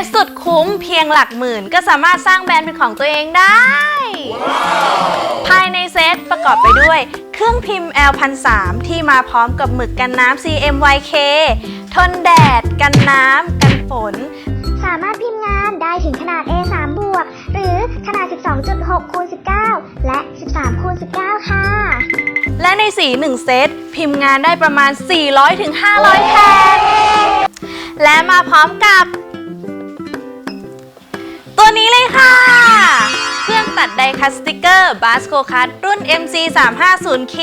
ตสุดคุ้มเพียงหลักหมื่น ก็สามารถสร้างแบรนด์เป็นของตัวเองได้ ภายในเซตประกอบไปด้วย เครื่องพิมพ์ L1003 ที่มาพร้อมกับหมึกกันน้ำ CMYK ทนแดด กันน้ำ กันฝน สามารถพิมพ์งานได้ถึงขนาด A3 บวก หรือขนาด 12.6คูณ19 และ 13คูณ19 ค่ะ และในสี 1 เซต พิมพ์งานได้ประมาณ 400-500แผ่นและมาพร้อมกับ ตัวนี้เลยค่ะ เครื่องตัดไดคัสติกเกอร์บาสโกคัตรุ่น MC 350Q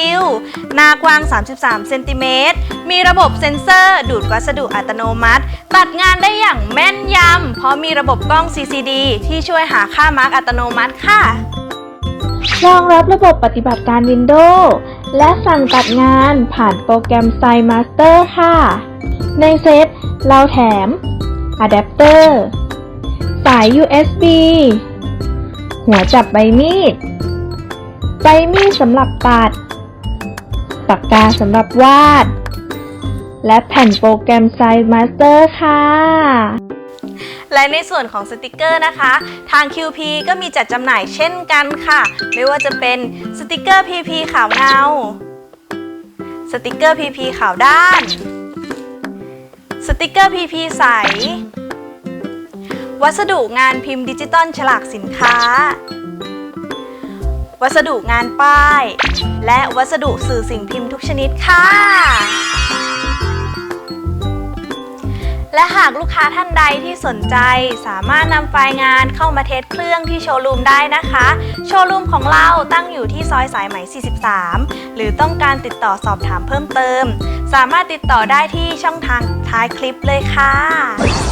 หน้ากว้าง 33 เซนติเมตร มีระบบเซ็นเซอร์ ดูดวัสดุอัตโนมัติ ตัดงานได้อย่างแม่นยำ เพราะมีระบบกล้อง CCD ที่ช่วยหาค่ามาร์กอัตโนมัติค่ะรองรับระบบปฏิบัติการ Windows และสั่งตัดงานผ่านโปรแกรม Style Master ค่ะ ในเซตเราแถมอะแดปเตอร์ USB หัวจับใบมีด ใบมีดสำหรับตัด ปากกาสำหรับวาด และแผ่นโปรแกรม Style Master ค่ะ และในส่วนของสติกเกอร์นะคะ ทาง QP ก็มีจัดจำหน่ายเช่นกันค่ะ ไม่ว่าจะเป็นสติกเกอร์ PP ขาวเงา สติกเกอร์ PP ขาวด้าน สติกเกอร์ PP ใส วัสดุงานพิมพ์ดิจิตอลฉลากสินค้า วัสดุงานป้าย และวัสดุสื่อสิ่งพิมพ์ทุกชนิดค่ะ และหากลูกค้าท่านใดที่สนใจสามารถนำไฟล์งานเข้ามาเทสเครื่องที่โชว์รูมได้นะคะ โชว์รูมของเราตั้งอยู่ที่ซอยสายไหม 43 หรือต้องการติดต่อสอบถามเพิ่มเติม สามารถติดต่อได้ที่ช่องทางท้ายคลิปเลยค่ะ